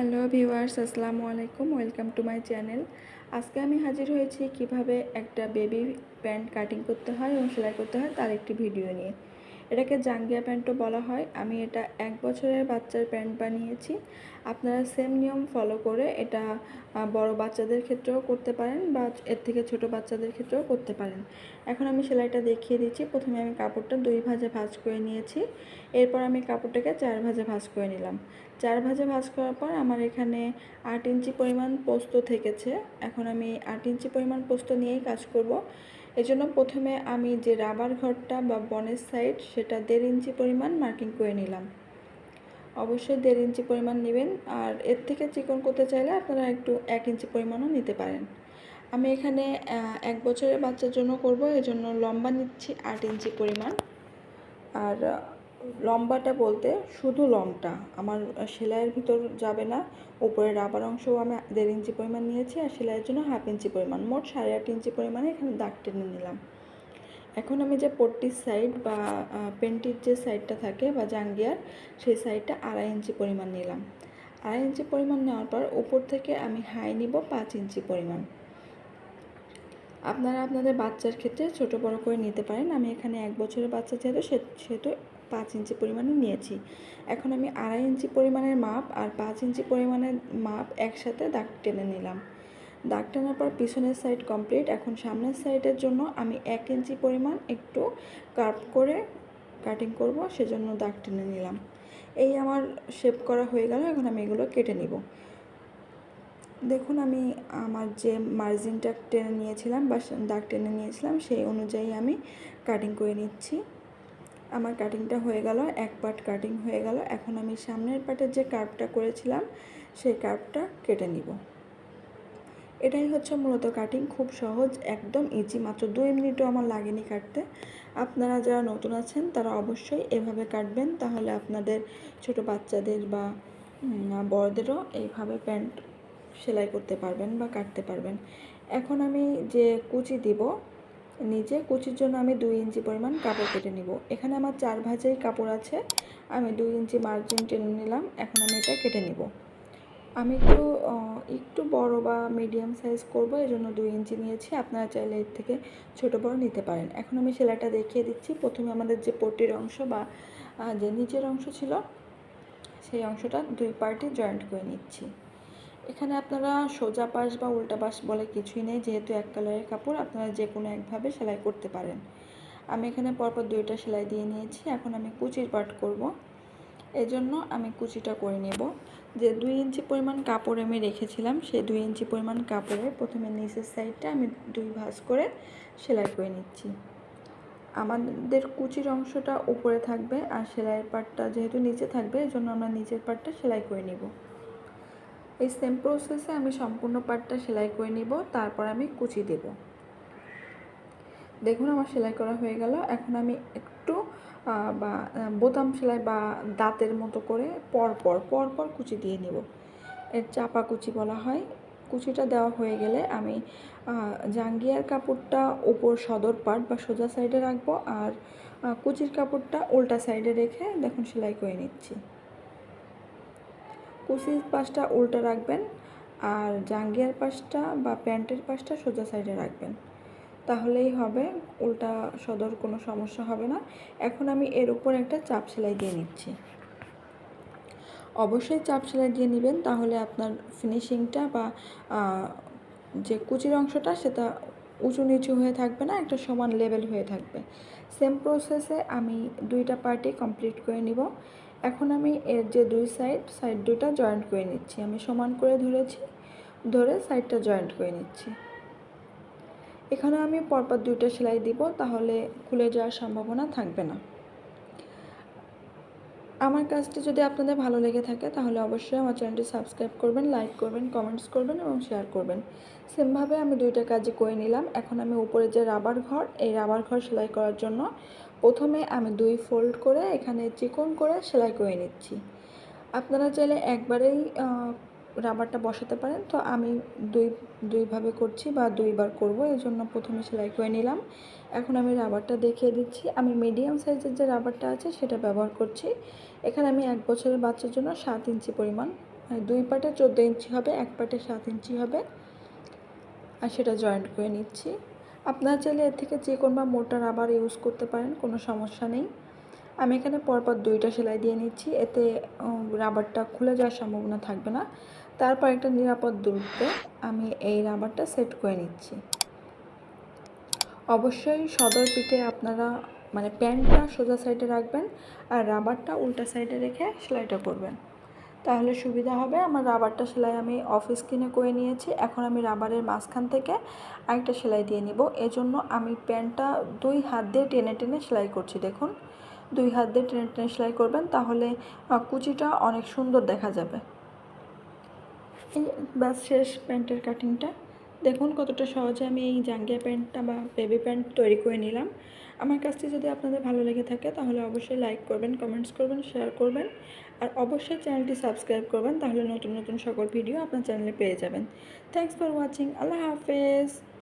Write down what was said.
Hello viewers, আসসালামু আলাইকুম, welcome to my channel. আজকে আমি হাজির হয়েছি কীভাবে একটা বেবি প্যান্ট কাটিং করতে হয় এবং সেলাই করতে হয় তার একটি ভিডিও নিয়ে। এটাকে জাঙ্গিয়া প্যান্টও বলা হয়। আমি এটা এক বছরের বাচ্চার প্যান্ট বানিয়েছি। আপনারা সেম নিয়ম ফলো করে এটা বড় বাচ্চাদের ক্ষেত্রেও করতে পারেন বা এর থেকে ছোট বাচ্চাদের ক্ষেত্রেও করতে পারেন। এখন আমি সেলাইটা দেখিয়ে দিচ্ছি। প্রথমে আমি কাপড়টা দুই ভাজে ভাজ করে নিয়েছি। এরপর আমি কাপড়টাকে চার ভাজে ভাজ করে নিলাম। চার ভাজে ভাঁজ করার পর আমার এখানে আট ইঞ্চি পরিমাণ পোস্ত থেকেছে। এখন আমি আট ইঞ্চি পরিমাণ পোস্ত নিয়েই কাজ করব। এজন্য প্রথমে আমি যে রাবার ঘরটা বা বনের সাইড, সেটা দেড় ইঞ্চি পরিমাণ মার্কিং করে নিলাম। অবশ্যই দেড় ইঞ্চি পরিমাণ নেবেন। আর এর থেকে চিকন করতে চাইলে আপনারা একটু এক ইঞ্চি পরিমাণও নিতে পারেন। আমি এখানে এক বছরের বাচ্চার জন্য করব। এজন্য লম্বা নিচ্ছি আট ইঞ্চি পরিমাণ। আর লম্বাটা বলতে শুধু লংটা আমার সেলাইয়ের ভিতর যাবে না। উপরে রাবার অংশও আমি দেড় ইঞ্চি পরিমাণ নিয়েছি আর সেলাইয়ের জন্য হাফ ইঞ্চি পরিমাণ। মোট সাড়ে আট ইঞ্চি পরিমাণে এখানে দাগ টেনে নিলাম। এখন আমি যে পট্টির সাইড বা পেন্টির যে সাইডটা থাকে বা জাঙ্গিয়ার, সেই সাইডটা আড়াই ইঞ্চি পরিমাণ নিলাম। আড়াই ইঞ্চি পরিমাণ নেওয়ার পর উপর থেকে আমি হাই নিব পাঁচ ইঞ্চি পরিমাণ। আপনারা আপনাদের বাচ্চার ক্ষেত্রে ছোট বড় করে নিতে পারেন। আমি এখানে এক বছরের বাচ্চা যেহেতু সেহেতু পাঁচ ইঞ্চি পরিমাণে নিয়েছি। এখন আমি আড়াই ইঞ্চি পরিমাণের মাপ আর পাঁচ ইঞ্চি পরিমাণের মাপ একসাথে দাগ টেনে নিলাম। দাগ টানার পর পিছনের সাইড কমপ্লিট এখন সামনের সাইডের জন্য আমি এক ইঞ্চি পরিমাণ একটু কার্ভ করে কাটিং করব, সেজন্য দাগ টেনে নিলাম। এই আমার শেপ করা হয়ে গেল, এখন আমি এগুলো কেটে নিব। দেখুন, আমি আমার যে মার্জিনটা টেনে নিয়েছিলাম বা দাগ টেনে নিয়েছিলাম, সেই অনুযায়ী আমি কাটিং করে নিচ্ছি। আমার কাটিংটা হয়ে গেল, এক পার্ট কাটিং হয়ে গেল। এখন আমি সামনের পার্টের যে কার্ভটা করেছিলাম, সেই কার্ভটা কেটে নিব। এটাই হচ্ছে মূলত কাটিং খুব সহজ, একদম ইজি মাত্র দুই মিনিটও আমার লাগেনি কাটতে। আপনারা যারা নতুন আছেন, তারা অবশ্যই এভাবে কাটবেন, তাহলে আপনাদের ছোট বাচ্চাদের বা বড়দেরও এইভাবে প্যান্ট সেলাই করতে পারবেন বা কাটতে পারবেন। এখন আমি যে কুচি দিব নিচে কুচির জন্য আমি দুই ইঞ্চি পরিমাণ কাপড় কেটে নিব। এখানে আমার চার ভাজেই কাপড় আছে। আমি দুই ইঞ্চি মার্জিন টেনে নিলাম। এখন আমি এটা কেটে নিব। আমি একটু একটু বড় বা মিডিয়াম সাইজ করব এই জন্য দুই ইঞ্চি নিয়েছি। আপনারা চাইলে এর থেকে ছোট বড় নিতে পারেন। এখন আমি সেলাইটা দেখিয়ে দিচ্ছি। প্রথমে আমাদের যে পটির অংশ বা যে নিচের অংশ ছিল, সেই অংশটা দুই পার্টে জয়েন্ট করে নিচ্ছি। এখানে আপনারা সোজা পাশ বা উল্টা পাশ বলে কিছুই নেই। যেহেতু এক কালারের কাপড়, আপনারা যে কোনো একভাবে সেলাই করতে পারেন। আমি এখানে পরপর দুইটা সেলাই দিয়ে নিয়েছি। এখন আমি কুচির পাট করব। এজন্য আমি কুচিটা করে নেব। যে দুই ইঞ্চি পরিমাণ কাপড় আমি রেখেছিলাম, সেই দুই ইঞ্চি পরিমাণ কাপড়ে প্রথমে নিচের সাইডটা আমি দুই ভাঁজ করে সেলাই করে নিচ্ছি। আমাদের কুচির অংশটা উপরে থাকবে আর সেলাইয়ের পাটটা যেহেতু নিচে থাকবে এই জন্য আমরা নিচের পাটটা সেলাই করে নিব। এই সেম প্রসেসে আমি সম্পূর্ণ পার্টটা সেলাই করে নিব, তারপর আমি কুচি দেব। দেখুন আমার সেলাই করা হয়ে গেল। এখন আমি একটু বা বোতাম সেলাই বা দাঁতের মতো করে পর পর পর পর কুচি দিয়ে নেব। এর চাপা কুচি বলা হয়। কুচিটা দেওয়া হয়ে গেলে আমি জাঙ্গিয়ার কাপড়টা ওপর সদর পার্ট বা সোজা সাইডে রাখব আর কুচির কাপড়টা উল্টা সাইডে রেখে দেখুন সেলাই করে নিচ্ছি। কুচির পাশটা উল্টা রাখবেন আর জাঙ্গিয়ার পাশটা বা প্যান্টের পাশটা সোজা সাইডে রাখবেন। তাহলেই হবে, উল্টা সদর কোনো সমস্যা হবে না। এখন আমি এর উপর একটা চাপ সেলাই দিয়ে নিচ্ছি। অবশ্যই চাপ সেলাই দিয়ে নেবেন, তাহলে আপনার ফিনিশিংটা বা যে কুচির অংশটা সেটা উঁচু নিচু হয়ে থাকবে না, একটা সমান লেভেল হয়ে থাকবে। সেম প্রসেসে আমি দুইটা পার্টি কমপ্লিট করে নিব। এখন আমি এর যে দুই সাইড সাইড দুইটা জয়েন্ট করে নিচ্ছি। আমি সমান করে ধরেছি, ধরে সাইডটা জয়েন্ট করে নিচ্ছি। এখানে আমি পরপর দুইটা সেলাই দিব, তাহলে খুলে যাওয়ার সম্ভাবনা থাকবে না। আমার কাজটি যদি আপনাদের ভালো লেগে থাকে, তাহলে অবশ্যই আমার চ্যানেলটি সাবস্ক্রাইব করবেন, লাইক করবেন, কমেন্টস করবেন এবং শেয়ার করবেন। সেমভাবে আমি দুইটা কাজই করে নিলাম। এখন আমি উপরে যে রাবার ঘর, এই রাবার ঘর সেলাই করার জন্য প্রথমে আমি দুই ফোল্ড করে এখানে চিকন করে সেলাই করে নিচ্ছি। আপনারা চাইলে একবারেই রাবারটা বসাতে পারেন, তো আমি দুই, দুইভাবে করছি বা দুইবার করব, এই জন্য প্রথমে সেলাই করে নিলাম। এখন আমি রাবারটা দেখিয়ে দিচ্ছি। আমি মিডিয়াম সাইজের যে রাবারটা আছে সেটা ব্যবহার করছি। এখানে আমি এক বছরের বাচ্চার জন্য সাত ইঞ্চি পরিমাণ আর দুই পাটে চোদ্দ ইঞ্চি হবে, এক পাটে সাত ইঞ্চি হবে, আর সেটা জয়েন্ট করে নিচ্ছি। আপনারা চাইলে এর থেকে যে কোনো বা মোটা রাবার ইউজ করতে পারেন, কোনো সমস্যা নেই। আমি এখানে পরপর দুইটা সেলাই দিয়ে নিচ্ছি, এতে রাবারটা খুলে যাওয়ার সম্ভাবনা থাকবে না। তারপর একটা নিরাপদ দূরত্বে আমি এই রাবারটা সেট করে নিচ্ছি। অবশ্যই সদর পিঠে আপনারা মানে প্যান্টটা সোজা সাইডে রাখবেন আর রাবারটা উল্টা সাইডে রেখে সেলাইটা করবেন। তাহলে সুবিধা হবে, আমার রাবারটা সেলাই আমি অফিস কিনে করে নিয়েছি। এখন আমি রাবারের মাঝখান থেকে আরেকটা সেলাই দিয়ে নিব। এজন্য আমি প্যান্টটা দুই হাত দিয়ে টেনে টেনে সেলাই করছি, দেখুন। দুই হাত দিয়ে টেনে টেনে সেলাই করবেন, তাহলে কুচিটা অনেক সুন্দর দেখা যাবে। এই ব্যাস শেষ প্যান্টের কাটিংটা দেখুন কতটা সহজে আমি এই জাঙ্গিয়া প্যান্টটা বা বেবি প্যান্ট তৈরি করে নিলাম। আমার কাছটি যদি আপনাদের ভালো লেগে থাকে, তাহলে অবশ্যই লাইক করবেন কমেন্টস করবেন শেয়ার করবেন। আর অবশ্যই চ্যানেলটি সাবস্ক্রাইব করবেন, তাহলে নতুন নতুন সকল ভিডিও আপনার চ্যানেলে পেয়ে যাবেন। থ্যাংকস ফর ওয়াচিং আল্লাহ হাফেজ।